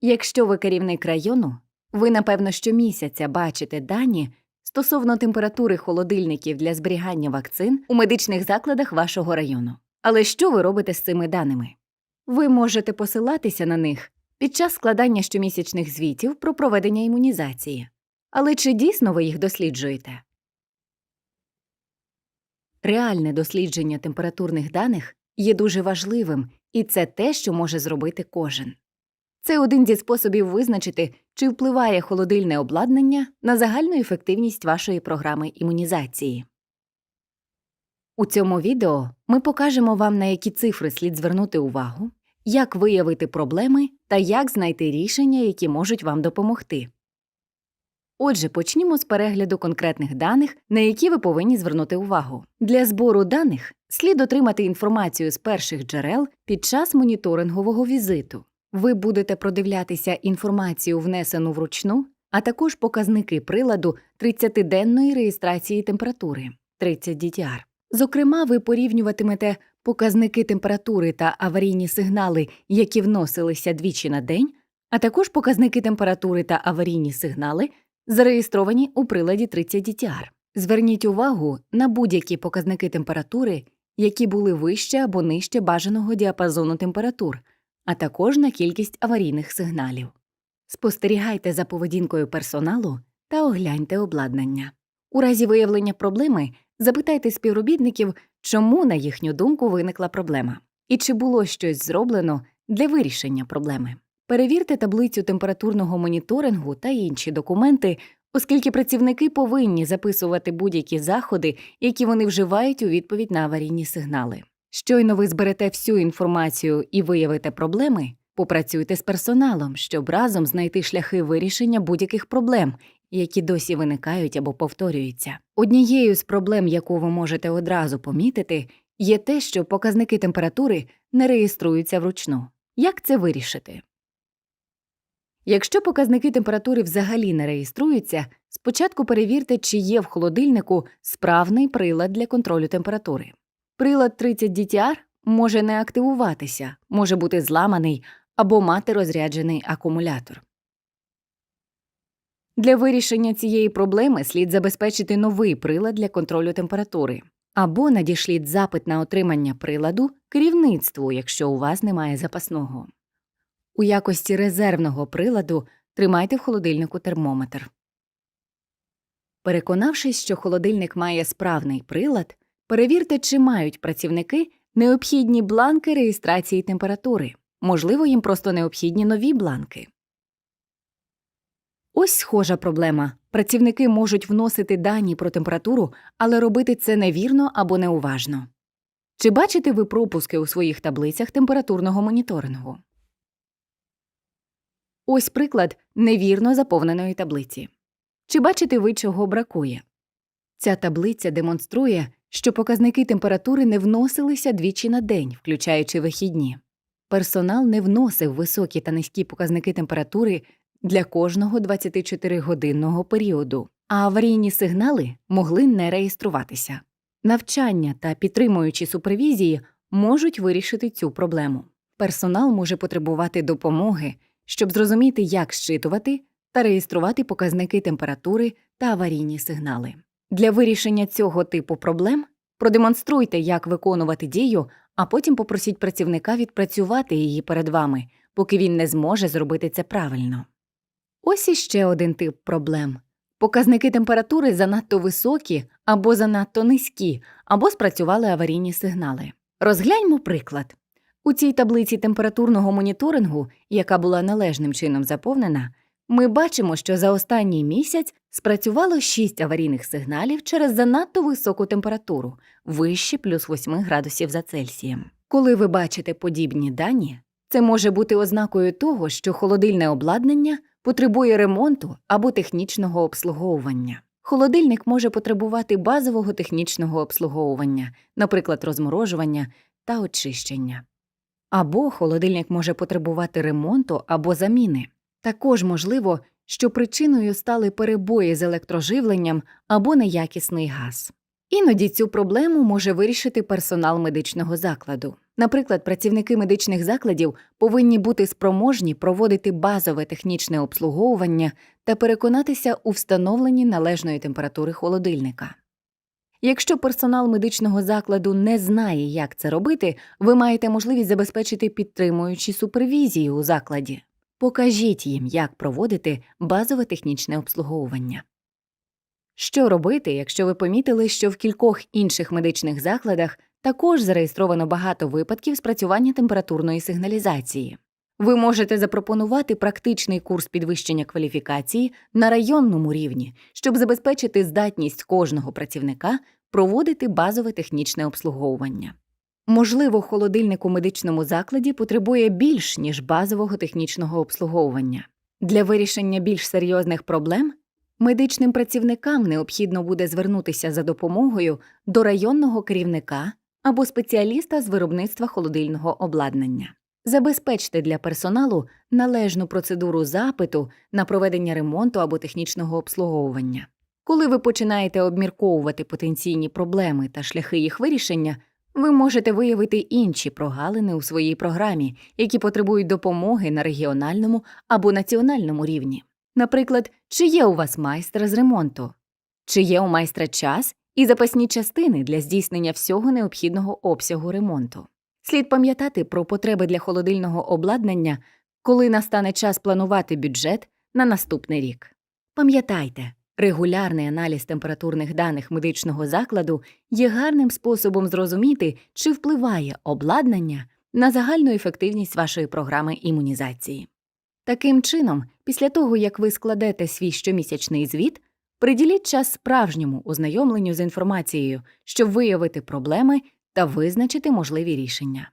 Якщо ви керівник району, ви напевно щомісяця бачите дані стосовно температури холодильників для зберігання вакцин у медичних закладах вашого району. Але що ви робите з цими даними? Ви можете посилатися на них під час складання щомісячних звітів про проведення імунізації. Але чи дійсно ви їх досліджуєте? Реальне дослідження температурних даних є дуже важливим, і це те, що може зробити кожен. Це один зі способів визначити, чи впливає холодильне обладнання на загальну ефективність вашої програми імунізації. У цьому відео ми покажемо вам, на які цифри слід звернути увагу, як виявити проблеми та як знайти рішення, які можуть вам допомогти. Отже, почнімо з перегляду конкретних даних, на які ви повинні звернути увагу. Для збору даних слід отримати інформацію з перших джерел під час моніторингового візиту. Ви будете продивлятися інформацію, внесену вручну, а також показники приладу 30-денної реєстрації температури 30 DTR. Зокрема, ви порівнюватимете показники температури та аварійні сигнали, які вносилися двічі на день, а також показники температури та аварійні сигнали, зареєстровані у приладі 30 DTR. Зверніть увагу на будь-які показники температури, які були вище або нижче бажаного діапазону температур, а також на кількість аварійних сигналів. Спостерігайте за поведінкою персоналу та огляньте обладнання. У разі виявлення проблеми запитайте співробітників, чому, на їхню думку, виникла проблема, і чи було щось зроблено для вирішення проблеми. Перевірте таблицю температурного моніторингу та інші документи, оскільки працівники повинні записувати будь-які заходи, які вони вживають у відповідь на аварійні сигнали. Щойно ви зберете всю інформацію і виявите проблеми, попрацюйте з персоналом, щоб разом знайти шляхи вирішення будь-яких проблем, які досі виникають або повторюються. Однією з проблем, яку ви можете одразу помітити, є те, що показники температури не реєструються вручну. Як це вирішити? Якщо показники температури взагалі не реєструються, спочатку перевірте, чи є в холодильнику справний прилад для контролю температури. Прилад 30 DTR може не активуватися, може бути зламаний або мати розряджений акумулятор. Для вирішення цієї проблеми слід забезпечити новий прилад для контролю температури. Або надішліть запит на отримання приладу керівництву, якщо у вас немає запасного. У якості резервного приладу тримайте в холодильнику термометр. Переконавшись, що холодильник має справний прилад, перевірте, чи мають працівники необхідні бланки реєстрації температури. Можливо, їм просто необхідні нові бланки. Ось схожа проблема. Працівники можуть вносити дані про температуру, але робити це невірно або неуважно. Чи бачите ви пропуски у своїх таблицях температурного моніторингу? Ось приклад невірно заповненої таблиці. Чи бачите ви, чого бракує? Ця таблиця демонструє, що показники температури не вносилися двічі на день, включаючи вихідні. Персонал не вносив високі та низькі показники температури для кожного 24-годинного періоду, а аварійні сигнали могли не реєструватися. Навчання та підтримуючі супервізії можуть вирішити цю проблему. Персонал може потребувати допомоги, щоб зрозуміти, як щитувати та реєструвати показники температури та аварійні сигнали. Для вирішення цього типу проблем продемонструйте, як виконувати дію, а потім попросіть працівника відпрацювати її перед вами, поки він не зможе зробити це правильно. Ось іще один тип проблем. Показники температури занадто високі або занадто низькі, або спрацювали аварійні сигнали. Розгляньмо приклад. У цій таблиці температурного моніторингу, яка була належним чином заповнена, ми бачимо, що за останній місяць спрацювало 6 аварійних сигналів через занадто високу температуру, вище плюс 8 градусів за Цельсієм. Коли ви бачите подібні дані, це може бути ознакою того, що холодильне обладнання потребує ремонту або технічного обслуговування. Холодильник може потребувати базового технічного обслуговування, наприклад, розморожування та очищення. Або холодильник може потребувати ремонту або заміни. Також можливо, що причиною стали перебої з електроживленням або неякісний газ. Іноді цю проблему може вирішити персонал медичного закладу. Наприклад, працівники медичних закладів повинні бути спроможні проводити базове технічне обслуговування та переконатися у встановленні належної температури холодильника. Якщо персонал медичного закладу не знає, як це робити, ви маєте можливість забезпечити підтримуючі супервізію у закладі. Покажіть їм, як проводити базове технічне обслуговування. Що робити, якщо ви помітили, що в кількох інших медичних закладах також зареєстровано багато випадків спрацювання температурної сигналізації? Ви можете запропонувати практичний курс підвищення кваліфікації на районному рівні, щоб забезпечити здатність кожного працівника проводити базове технічне обслуговування. Можливо, холодильник у медичному закладі потребує більш ніж базового технічного обслуговування. Для вирішення більш серйозних проблем медичним працівникам необхідно буде звернутися за допомогою до районного керівника або спеціаліста з виробництва холодильного обладнання. Забезпечте для персоналу належну процедуру запиту на проведення ремонту або технічного обслуговування. Коли ви починаєте обмірковувати потенційні проблеми та шляхи їх вирішення, ви можете виявити інші прогалини у своїй програмі, які потребують допомоги на регіональному або національному рівні. Наприклад, чи є у вас майстер з ремонту, чи є у майстра час і запасні частини для здійснення всього необхідного обсягу ремонту. Слід пам'ятати про потреби для холодильного обладнання, коли настане час планувати бюджет на наступний рік. Пам'ятайте, регулярний аналіз температурних даних медичного закладу є гарним способом зрозуміти, чи впливає обладнання на загальну ефективність вашої програми імунізації. Таким чином, після того, як ви складете свій щомісячний звіт, приділіть час справжньому ознайомленню з інформацією, щоб виявити проблеми та визначити можливі рішення.